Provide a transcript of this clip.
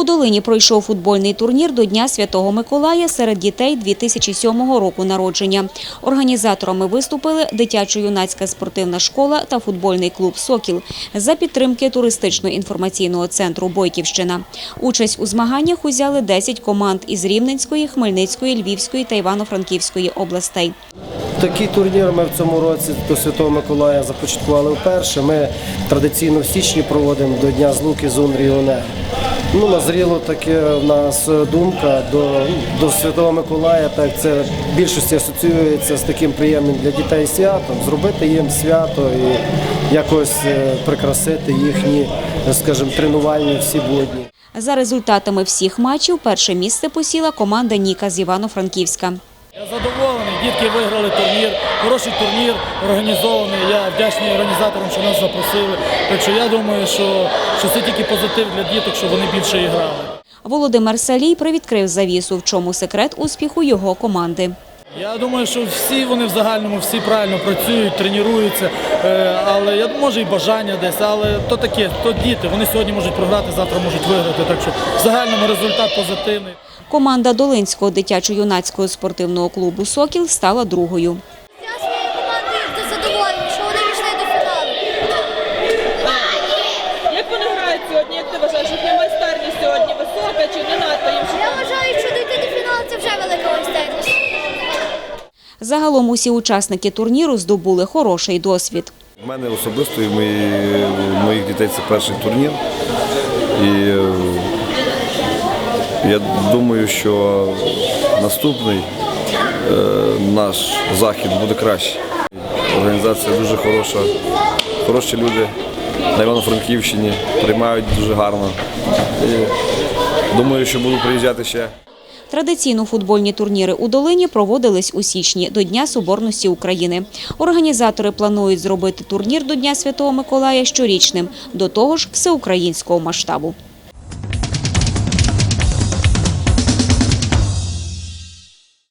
У Долині пройшов футбольний турнір до Дня Святого Миколая серед дітей 2007 року народження. Організаторами виступили дитячо-юнацька спортивна школа та футбольний клуб «Сокіл» за підтримки туристично-інформаційного центру «Бойківщина». Участь у змаганнях узяли 10 команд із Рівненської, Хмельницької, Львівської та Івано-Франківської областей. Такий турнір ми в цьому році до Святого Миколая започаткували вперше. Ми традиційно в січні проводимо до Дня Злуки зон Ріонер. Ну, назріло таке в нас думка до, до Святого Миколая, так це в більшості асоціюється з таким приємним для дітей святом, зробити їм свято і якось е, прикрасити їхні, скажімо, тренувальні всі будні. За результатами всіх матчів перше місце посіла команда Ніка з Івано-Франківська. Я задоволений, дітки виграли турнір, хороший турнір організований. Я вдячний організаторам, що нас запросили. Так що я думаю, що, що це тільки позитив для діток, що вони більше і грали. Володимир Салій привідкрив завісу, в чому секрет успіху його команди. Я думаю, що всі вони в загальному всі правильно працюють, тренуються, е, але я може і бажання десь, але то таке, то діти. Вони сьогодні можуть програти, завтра можуть виграти. Так що в загальному результат позитивний. Команда Долинського дитячо-юнацького спортивного клубу «Сокіл» стала другою. Я своєю командою дуже задоволений, що вони вийшли до фіналу. Як вони грають сьогодні? Як ти вважаєш, їхня майстерність сьогодні висока чи не надто їм? Я вважаю, що дійти до фіналу це вже велика майстерність. Загалом усі учасники турніру здобули хороший досвід. У мене особисто і в моїх дітей це перший турнір. І е, я думаю, що наступний е, наш захід буде краще. Організація дуже хороша, хороші люди на Івано-Франківщині приймають дуже гарно. І думаю, що буду приїжджати ще. Традиційно футбольні турніри у Долині проводились у січні до Дня Соборності України. Організатори планують зробити турнір до Дня Святого Миколая щорічним, до того ж всеукраїнського масштабу.